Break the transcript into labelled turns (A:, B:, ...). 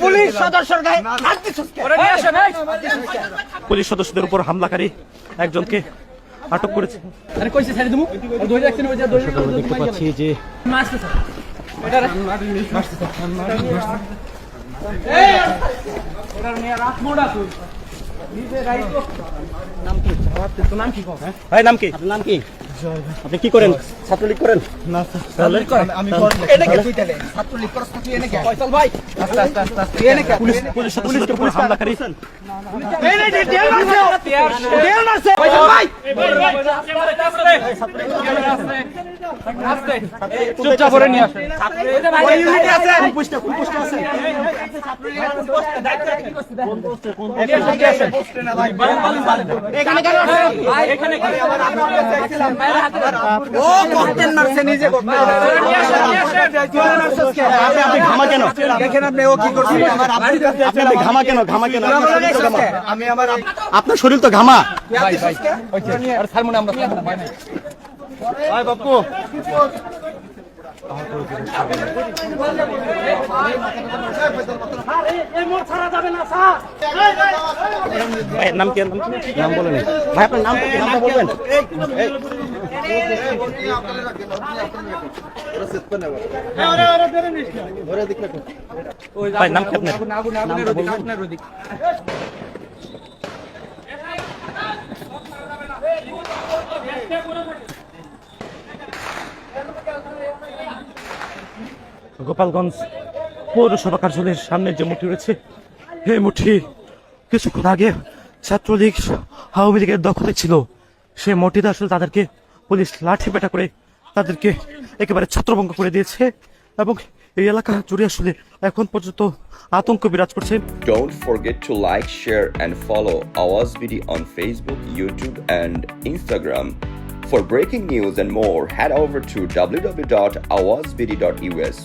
A: Police সদস্যর গায়ে হাত দিছিস
B: পুলিশ সদস্যদের উপর হামলাকারী একজনকে আটক করেছে। দেখতে পাচ্ছি যে ভাই নাম কি? নাম কি? আপনি কি করেন? ছাত্রলীগ করেন? না আমি
A: এনে কে? তুই তাহলে? ছাত্রলীগ করস না তুই এনে কে? আস্তে, আস্তে, আস্তে, আস্তে। তুই এনে কে?
B: পুলিশ পুলিশ সদস্যদের উপর হামলাকারী
A: এনে দে, দেল মারছে ও। দেল মারছে। ভাই,
B: চুপচাপ করে নিয়ে আসেন।
A: ওই ইউনিটে আছে। এখানে কেন আসছে?
B: আপনি আপনি ঘামা কেন
A: দেখেন আপনি
B: আপনি ঘামা কেন ঘামা কেন আপনার শরীর তো ঘামা। ঘামা ভাই বাপু নাম কি? নাম বলেন। ভাই, আপনার নাম বলবেন? গোপালগঞ্জ পৌরসভা কার্যালয়ের সামনে যে মুঠি রয়েছে, এই মুঠি কিছুক্ষণ আগে ছাত্রলীগ আওয়ামী লীগের দখলে ছিল। সে মুঠিতে আসলে তাদেরকে পুলিশ লাঠি পেটা করে তাদেরকে একেবারে ছত্রভঙ্গ করে দিয়েছে এবং এই এলাকা জুড়ে আসলে এখন পর্যন্ত আতঙ্ক বিরাজ করছে।
C: Don't forget to like share and follow Awaaz BD on Facebook YouTube and Instagram for breaking news and more head over to W W dot Awaaz dot US